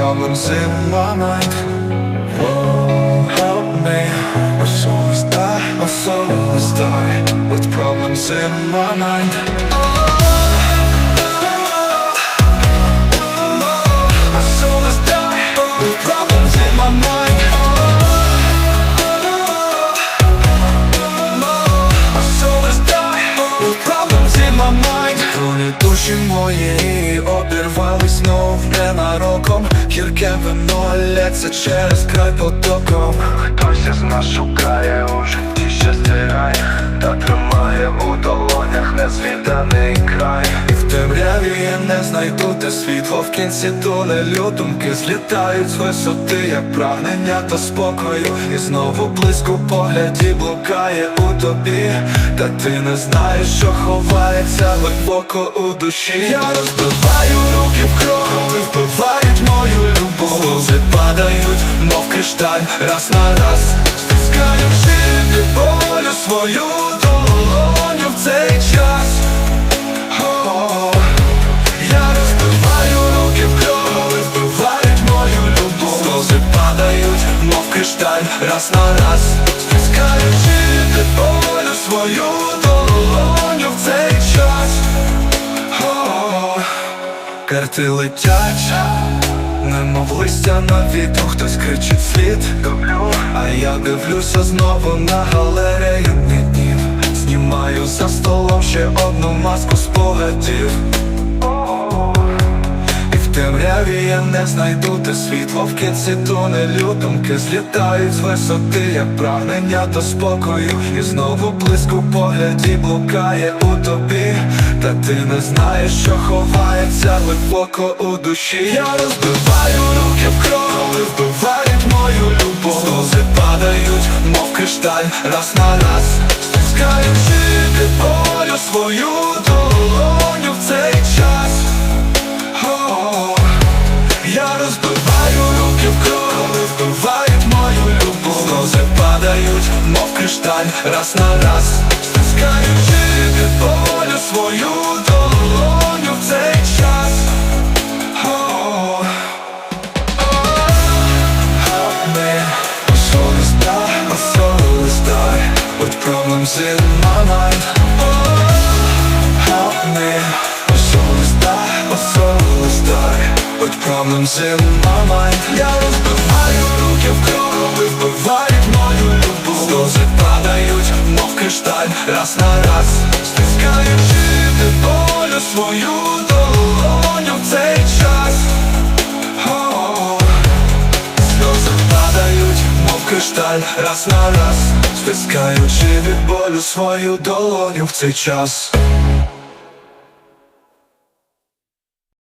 problems in my mind. Oh, help me. Die With my soul is die, With my soul is die with problems in my mind. My soul is Гірке вино через край потоком Хтось із нас шукає у житті щастя Та тримає у долонях незвіданий край. І в темряві я не знайду те світло в кінці тунелю Думки злітають з висоти, як прагнення та спокою. І знову близько погляді блукає у тобі. Та ти не знаєш, що ховається глибоко у душі. Я розбиваю кришталь, раз на раз Стискаючи від болю свою долоню в цей час. О, я розбиваю руки в кров, коли вбивають мою любов. Сльози падають, мов кришталь, раз на раз Стискаючи від болю свою долоню в цей час. О, Карти летять, листя на вітру, хтось кричить слід. А я дивлюся знову на галерею днів Знімаю за столом ще одну маску спогадів в темряві я не знайду те світло в кінці тунелю. Думки злітають з висоти, як прагнення до спокою. І знову близько погляді блукає у тобі. Та ти не знаєш, що ховається глибоко у душі. Я розбиваю руки в кров, коли вбивають мою любов. Сльози падають, мов кришталь, раз на раз. Стискаючи болю свою розбиваю руки в коли вбивають мою любов. Сльози падають, мов кришталь, раз на раз. Стискаючи від болю свою долоню в цей час. О, Help me, my soul is die, my With problems in Я розбиваю руки в кров, коли вбивають мою любов. Сльози падають, мов кришталь, раз на раз. Стискаючи болю свою долоню в цей час. О, Сльози падають, мов кришталь, раз на раз. Стискаючи від болю свою долоню в цей час